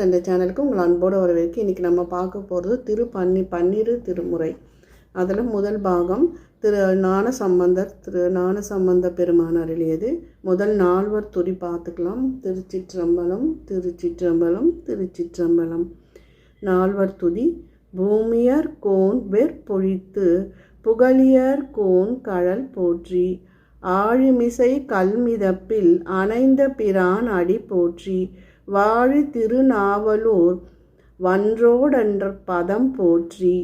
தந்த சேனலுக்கு உங்கள் அன்போடு வரவேற்கு இன்றைக்கி நம்ம பார்க்க போகிறது திரு பன்னி பன்னிரு திருமுறை. அதில் முதல் பாகம் திரு ஞான சம்பந்தர் திரு ஞான சம்பந்த பெருமான் அருளியது. முதல் நால்வர் துதி பார்த்துக்கலாம். திருச்சிற்றம்பலம் திருச்சிற்றம்பலம் திருச்சிற்றம்பலம். நால்வர் துதி பூமியர் கோன் வெற்பொழித்து புகழியர் கோன் கழல் போற்றி ஆழிமிசை கல்மிதப்பில் அணைந்த பிரான் அடி போற்றி வாழி திருநாவலூர் வன்றோடன்ற பதம் போற்றி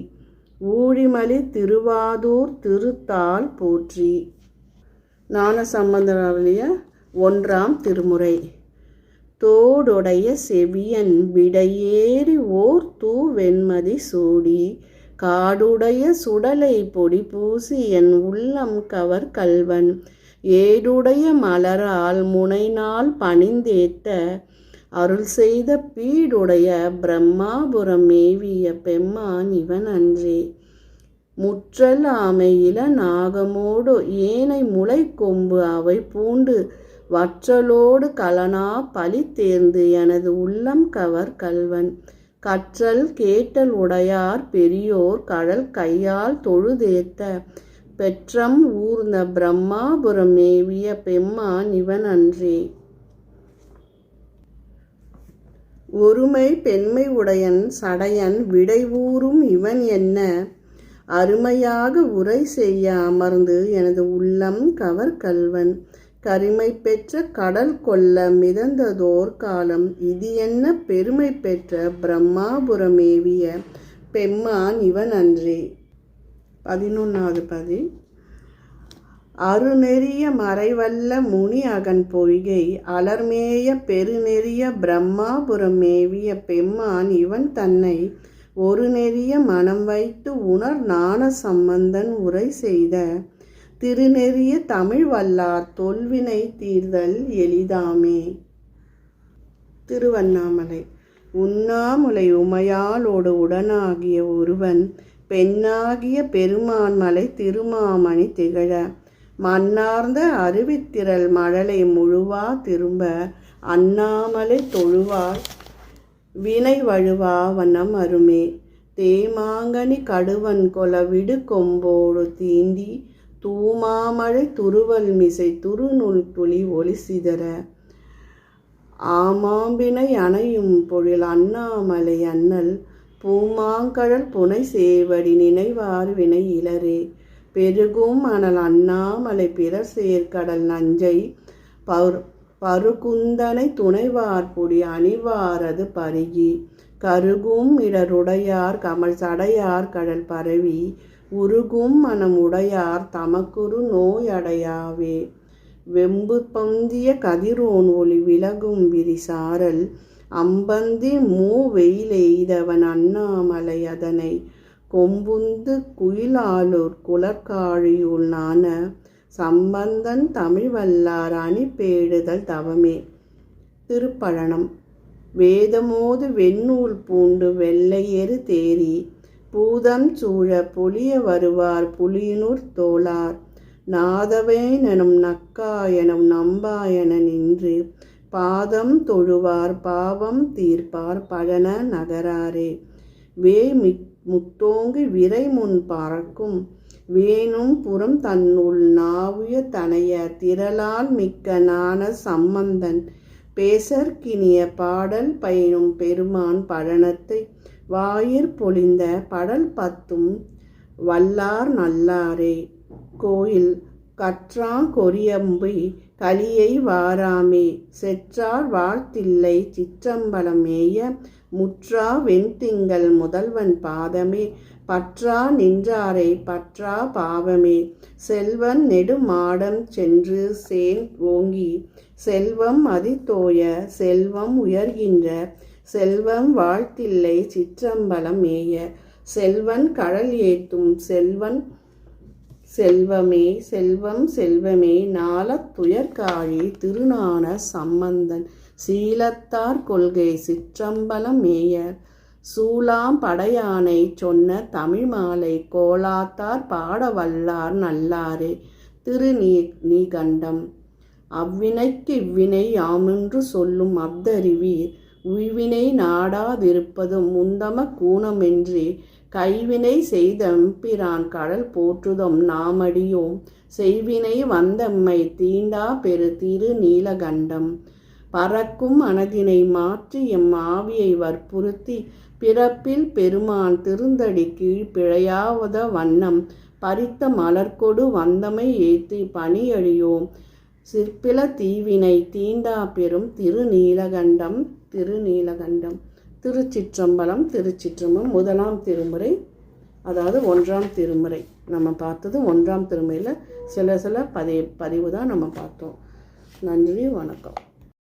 ஊழிமலி திருவாதூர் திருத்தாள் போற்றி. ஞானசம்பந்தருடைய ஒன்றாம் திருமுறை. தோடுடைய செவியன் விடையேறி ஓர் தூ வெண்மதி சூடி காடுடைய சுடலை பொடி பூசி என் உள்ளம் கவர் கல்வன் ஏடுடைய மலரால் முனைநாள் பணிந்தேத்த அருள் செய்த பீடுடைய பிரம்மாபுரம் மேவிய பெம்மான் இவன் அன்றே. முற்றல் ஆமையில நாகமோடு ஏனை முளை கொம்பு அவை பூண்டு வற்றலோடு கலனா பலி தேர்ந்து எனது உள்ளம் கவர் கல்வன். கற்றல் கேட்டல் உடையார் பெரியோர் கடல் கையால் தொழுதேத்த. பெற்றம் ஊர்ந்த பிரம்மாபுரம் மேவிய பெம்மான் இவன் அன்றே. ஒருமை பெண்மை உடையன் சடையன் விடைவூறும் இவன் என்ன? அருமையாக உரை செய்ய அமர்ந்து எனது உள்ளம் கவர் கல்வன். கரிமை பெற்ற கடல் கொல்ல மிதந்ததோர் காலம். இது என்ன பெருமை பெற்ற பிரம்மாபுரமேவிய பெம்மான் இவன் அன்றே. பதினொன்றாவது பதி அருநெறிய மறைவல்ல முனி அகன் பொய்கை அலர்மேய பெருநெறிய பிரம்மாபுரம் மேவிய பெம்மான் இவன் தன்னை ஒரு நெறிய மனம் வைத்து உணர் ஞான சம்பந்தன் உரை செய்த. திருநெறிய தமிழ் வல்லார் தொல்வினை தீர்தல் எளிதாமே. திருவண்ணாமலை. உண்ணாமுலை உமையாளோடு உடனாகிய ஒருவன் பெண்ணாகிய பெருமான்மலை திருமாமணி திகழ. மன்னார்ந்த அருவித்திரள் மழலை முழுவா திரும்ப அண்ணாமலை தொழுவார் வினை வழுவா வனம் அருமே. தேமாங்கனி கடுவன் கொல விடு கொம்போடு தீண்டி. தூமாமழை துருவல் மிசை துருநுல் துளி ஒளி சிதற. ஆமாம்பினை அணையும் பொழில் அண்ணாமலை அண்ணல். பூமாங்கழல் புனை சேவடி நினைவார் வினை இளரே. பெருகும் அனல் அண்ணாமலை பிறர் சேர்க்கடல் நஞ்சை பரு பருகுந்தனை துணைவார்புடி அணிவாரது பருகி கருகும் இடருடையார் கமல் சடையார் கடல் பரவி உருகும் மனம் உடையார் தமக்குரு நோயடையாவே வெம்பு பந்திய கதிரோன் ஒளி விலகும் விரிசாரல் அம்பந்தி மூ வெயிலெய்தவன் அண்ணாமலை அதனை கொம்புந்து குயிலாளூர் குலக்காழியுள் நான சம்பந்தன் தமிழ் வல்லார் அணிப்பேடுதல் தவமே. திருப்பழனம். வேதமோது வெண்ணூல் பூண்டு வெள்ளையெரு தேரி பூதம் சூழ பொலிய வருவார் புலியினூர் தோளார். நாதவேனெனும் நக்காயனும் நம்பாயன நின்று பாதம் தொழுவார் பாவம் தீர்ப்பார் பழன நகராரே. வே முத்தோங்கு விரை முன் பறக்கும். வேணும் புறம் தன்னுள் நாவிய தனைய திரளால் மிக்க நாண சம்பந்தன். பேசற்கினிய பாடல் பயனும் பெருமான் பழனத்தை. வாயிற் பொழிந்த படல் பத்தும் வல்லார் நல்லாரே. கோயில் கற்றா கலியை வாராமே. செற்றார் வாழ்த்தில்லை சிற்றம்பலம் மேய. முற்றா வெண்திங்கள் முதல்வன் பாதமே. பற்றா நின்றாரை பற்றா பாவமே. செல்வன் நெடுமாடம் சென்று சேன் ஓங்கி. செல்வம் அதித்தோய செல்வம் உயர்கின்ற. செல்வம் வாழ்த்தில்லை சிற்றம்பலம் மேய. செல்வன் கடல் ஏத்தும் செல்வன் செல்வமே செல்வம் செல்வமே நாளத்துயர்காழி திருநான சம்பந்தன் சீலத்தார் கொள்கை சிற்றம்பலம் மேயர் சூலாம் படையானை சொன்ன தமிழ் மாலை கோலாத்தார் பாட வல்லார் நல்லாரே திரு நீ நீகண்டம். அவ்வினைக்கு இவ்வினை யாமென்று சொல்லும் அப்தறிவீர் உய்வினை நாடாதிருப்பதும் முந்தம கூணமென்றே கைவினை செய்தம்பிரான் கடல் போற்றுதம் நாமடியோம். செய்வினை வந்தம்மை தீண்டா பெரு திரு நீலகண்டம். பறக்கும் மனதினை மாற்றி எம் ஆவியை வற்புறுத்தி பிறப்பில் பெருமான் திருந்தடி கீழ் பிழையாவத வண்ணம் பறித்த மலர்கொடு வந்தமை ஏத்தி பணியழியோம். சிற்பில தீவினை தீண்டா பெரும் திருநீலகண்டம் திருநீலகண்டம் திருச்சிற்றம்பலம் திருச்சிற்றம்பலம் முதலாம் திருமுறை அதாவது ஒன்றாம் திருமுறை. நம்ம பார்த்தது ஒன்றாம் திருமுறையில் சில சில பதி பதிவு தான் நம்ம பார்த்தோம். நன்றி வணக்கம்.